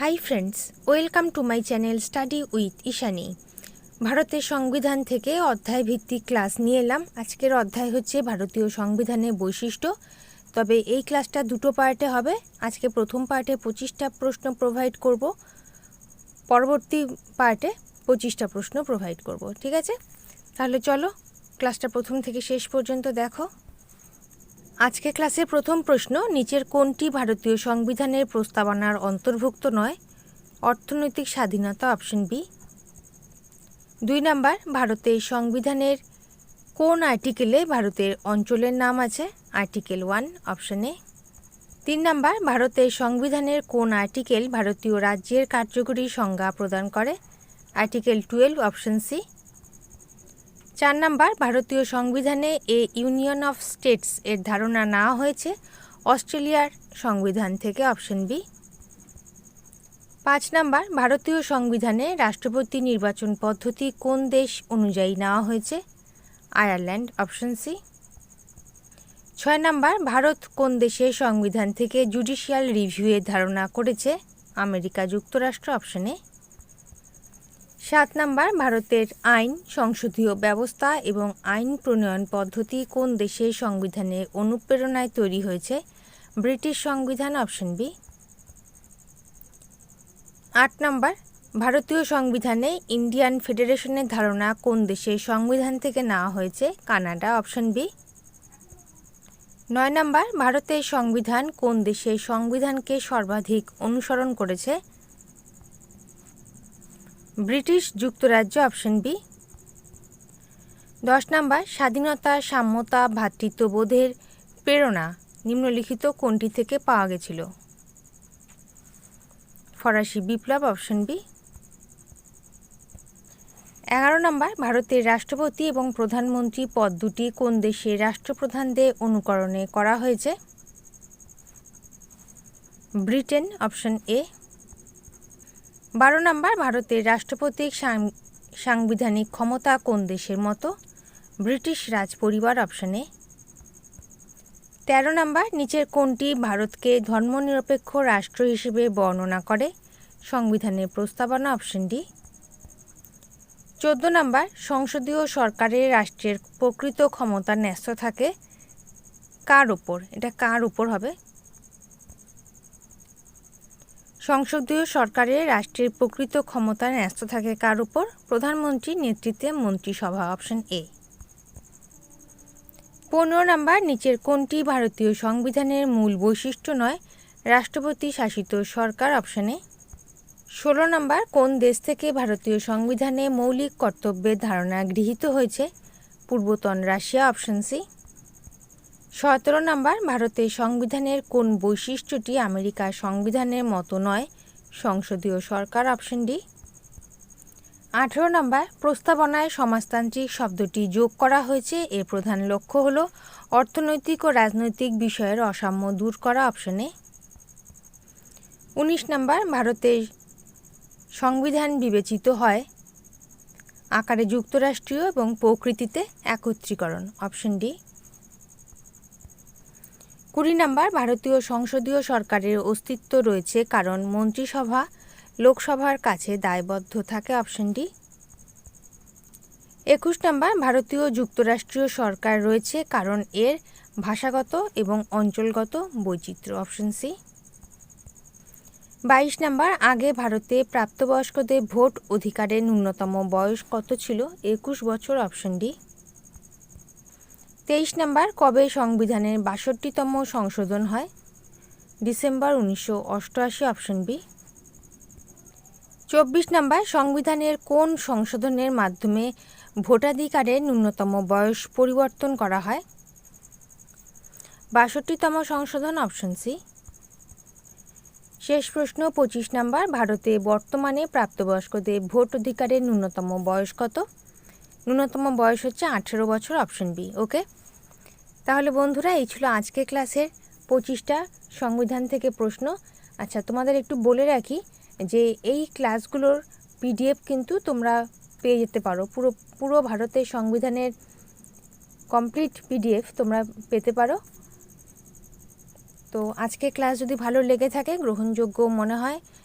Hi friends welcome to my channel study with Ishani ভারতের সংবিধান থেকে অধ্যায় ভিত্তিক ক্লাস নিয়ে এলাম। আজকের অধ্যায় হচ্ছে ভারতীয় সংবিধানের বৈশিষ্ট্য। তবে এই ক্লাসটা দুটো পার্টে হবে। আজকে প্রথম পার্টে পঁচিশটা প্রশ্ন প্রোভাইড করব। পরবর্তী পার্টে পঁচিশটা প্রশ্ন প্রোভাইড করব। ঠিক আছে? তাহলে চলো ক্লাসটা প্রথম থেকে শেষ পর্যন্ত দেখো। আজকে ক্লাসের প্রথম প্রশ্ন, নিচের কোনটি ভারতীয় সংবিধানের প্রস্তাবনার অন্তর্ভুক্ত নয়? অর্থনৈতিক স্বাধীনতা অপশন বি। দুই নাম্বার ভারতের সংবিধানের কোন আর্টিকেলে ভারতের অঞ্চলের নাম আছে? আর্টিকেল ওয়ান, অপশন তিন নাম্বার ভারতের সংবিধানের কোন আর্টিকেল ভারতীয় রাজ্যের কার্যকরী সংজ্ঞা প্রদান করে? Article twelve, option C. চার নাম্বার, ভারতীয় সংবিধানে এ ইউনিয়ন অফ স্টেটস এর ধারণা নেওয়া হয়েছে। অস্ট্রেলিয়ার সংবিধান থেকে অপশন বি। পাঁচ নাম্বার, ভারতীয় সংবিধানে রাষ্ট্রপতি নির্বাচন পদ্ধতি কোন দেশ অনুযায়ী নেওয়া হয়েছে? Ireland, option C. ছয় নাম্বার, ভারত কোন দেশের সংবিধান থেকে জুডিশিয়াল রিভিউয়ের ধারণা করেছে? আমেরিকা, যুক্তরাষ্ট্র, অপশনে সাত নাম্বার, ভারতের আইন, সংসদীয় ব্যবস্থা এবং আইন প্রণয়ন পদ্ধতি কোন দেশের সংবিধানে অনুপ্রেরণায় তৈরি হয়েছে? ব্রিটিশ সংবিধান, অপশন বি। আট নাম্বার, ভারতীয় সংবিধানে ইন্ডিয়ান ফেডারেশনের ধারণা কোন দেশের সংবিধান থেকে নেওয়া হয়েছে? Canada, option B. নয় নাম্বার, ভারতের সংবিধান কোন দেশের সংবিধানকে সর্বাধিক অনুসরণ করেছে? ব্রিটিশ যুক্তরাজ্য অপশন বি। দশ নাম্বার, স্বাধীনতা, সাম্যতা ভ্রাতৃত্ববোধের প্রেরণা নিম্নলিখিত কোনটি থেকে পাওয়া গেছিল? ফরাসি বিপ্লব অপশন বি। এগারো নম্বর, ভারতের রাষ্ট্রপতি এবং প্রধানমন্ত্রী পদ দুটি কোন দেশের রাষ্ট্রপ্রধানদের অনুকরণে করা হয়েছে? Britain option A. বারো নম্বর, ভারতের রাষ্ট্রপতির সাংবিধানিক ক্ষমতা কোন দেশের মতো? ব্রিটিশ রাজ পরিবার অপশনে তেরো নম্বর, নিচের কোনটি ভারতকে ধর্মনিরপেক্ষ রাষ্ট্র হিসেবে বর্ণনা করে? সংবিধানের প্রস্তাবনা অপশন ডি। চোদ্দ নম্বর, সংসদীয় সরকারের রাষ্ট্রের প্রকৃত ক্ষমতা ন্যস্ত থাকে কার উপর? এটা কার উপর হবে? সংসদীয় সরকারে রাষ্ট্রের প্রকৃত ক্ষমতা ন্যস্ত থাকে কার উপর? প্রধানমন্ত্রীর নেতৃত্বে মন্ত্রিসভা, অপশন এ। পনেরো নম্বর, নিচের কোনটি ভারতীয় সংবিধানের মূল বৈশিষ্ট্য নয়? রাষ্ট্রপতি শাসিত সরকার, অপশনে ষোলো নম্বর, কোন দেশ থেকে ভারতীয় সংবিধানে মৌলিক কর্তব্যের ধারণা গৃহীত হয়েছে? পূর্বতন রাশিয়া, অপশন সি। সতেরো নম্বর, ভারতের সংবিধানের কোন বৈশিষ্ট্যটি আমেরিকার সংবিধানের মতো নয়? সংসদীয় সরকার অপশন ডি আঠেরো নম্বর, প্রস্তাবনায় সমাজতান্ত্রিক শব্দটি যোগ করা হয়েছে। এর প্রধান লক্ষ্য হল অর্থনৈতিক ও রাজনৈতিক বিষয়ের অসাম্য দূর করা অপশনে উনিশ নম্বর, ভারতের সংবিধান বিবেচিত হয় আকারে যুক্তরাষ্ট্রীয় এবং প্রকৃতিতে একত্রীকরণ অপশন ডি কুড়ি নম্বর ভারতীয় সংসদীয় সরকারের অস্তিত্ব রয়েছে কারণ মন্ত্রিসভা, লোকসভার কাছে দায়বদ্ধ থাকে অপশন ডি। একুশ নম্বর ভারতীয় যুক্তরাষ্ট্রীয় সরকার রয়েছে কারণ এর ভাষাগত এবং অঞ্চলগত বৈচিত্র্য, অপশন সি। বাইশ নম্বর আগে ভারতে প্রাপ্তবয়স্কদের ভোট অধিকারের ন্যূনতম বয়স কত ছিল? একুশ বছর, অপশন ডি। তেইশ নাম্বার, কবে সংবিধানের বাষট্টিতম সংশোধন হয়? ডিসেম্বর উনিশশো অষ্টআশি, অপশন বি। চব্বিশ নম্বর, সংবিধানের কোন সংশোধনের মাধ্যমে ভোটাধিকারের ন্যূনতম বয়স পরিবর্তন করা হয়? বাষট্টিতম সংশোধন, অপশন সি। শেষ প্রশ্ন, পঁচিশ নাম্বার, ভারতে বর্তমানে প্রাপ্তবয়স্কদের ভোট অধিকারের ন্যূনতম বয়স কত? ন্যূনতম বয়স হচ্ছে আঠেরো বছর অপশন বি, ওকে? তাহলে বন্ধুরা, এই ছিল আজকে ক্লাসের পঁচিশটা সংবিধান থেকে প্রশ্ন। আচ্ছা তোমাদের একটু বলে রাখি যে এই ক্লাসগুলোর পিডিএফ কিন্তু তোমরা পেয়ে যেতে পারো। পুরো পুরো ভারতের সংবিধানের কমপ্লিট পিডিএফ তোমরা পেতে পারো। তো আজকে ক্লাস যদি ভালো লেগে থাকে, গ্রহণযোগ্য মনে হয়